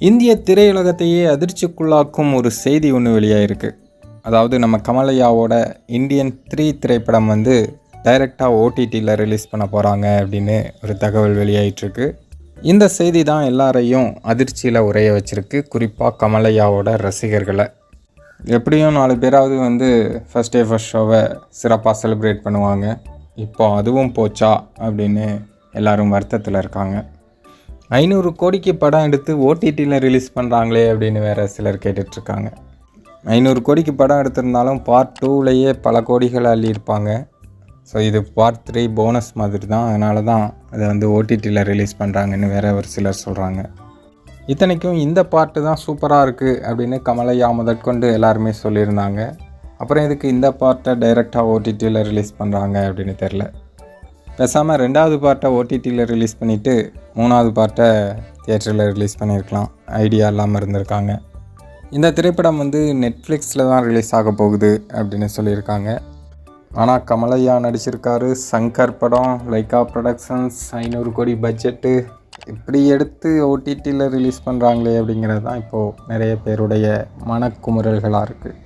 இந்திய திரையுலகத்தையே அதிர்ச்சிக்குள்ளாக்கும் ஒரு செய்தி ஒன்று வெளியாயிருக்கு. அதாவது நம்ம கமலையாவோட இந்தியன் த்ரீ திரைப்படம் வந்து டைரெக்டாக ஓடிடியில் ரிலீஸ் பண்ண போகிறாங்க அப்படின்னு ஒரு தகவல் வெளியாயிட்ருக்கு இந்த செய்தி தான் எல்லாரையும் அதிர்ச்சியில் உரைய வச்சிருக்கு குறிப்பாக கமலையாவோட ரசிகர்களை. எப்படியும் நாலு பேராவது வந்து ஃபஸ்ட் டே ஃபஸ்ட் ஷோவை சிறப்பாக செலிப்ரேட் பண்ணுவாங்க. இப்போ அதுவும் போச்சா அப்படின்னு எல்லோரும் வருத்தத்தில் இருக்காங்க. ஐநூறு கோடிக்கு படம் எடுத்து ஓடிடியில் ரிலீஸ் பண்ணுறாங்களே அப்படின்னு வேறு சிலர் கேட்டுட்ருக்காங்க. ஐநூறு கோடிக்கு படம் எடுத்திருந்தாலும் பார்ட் டூவிலையே பல கோடிகள் அள்ளியிருப்பாங்க ஸோ இது பார்ட் த்ரீ போனஸ் மாதிரி தான் அதனால தான் அதை வந்து ஓடிடியில் ரிலீஸ் பண்ணுறாங்கன்னு வேற ஒரு சிலர் சொல்கிறாங்க இத்தனைக்கும் இந்த பாட்டு தான் சூப்பராக இருக்குது அப்படின்னு கமலையா முதற்கொண்டு எல்லாருமே சொல்லியிருந்தாங்க. அப்புறம் இதுக்கு இந்த பாட்டை டைரெக்டாக ஓடிடியில் ரிலீஸ் பண்ணுறாங்க அப்படின்னு தெரில பேசாமல் ரெண்டாவது பார்ட்டை ஓடிடியில் ரிலீஸ் பண்ணிவிட்டு மூணாவது பார்ட்டை தியேட்டரில் ரிலீஸ் பண்ணியிருக்கலாம். ஐடியா இல்லாமல் இருந்திருக்காங்க. இந்த திரைப்படம் வந்து நெட்ஃப்ளிக்ஸில் தான் ரிலீஸ் ஆக போகுது அப்படின்னு சொல்லியிருக்காங்க. ஆனால் கமலையா நடிச்சிருக்காரு. சங்கர் படம் லைக்கா ப்ரொடக்ஷன்ஸ் ஐநூறு கோடி பட்ஜெட்டு இப்படி எடுத்து ஓடிடியில் ரிலீஸ் பண்ணுறாங்களே அப்படிங்கிறது தான் இப்போது நிறைய பேருடைய மனக்குமுறல்களாக இருக்குது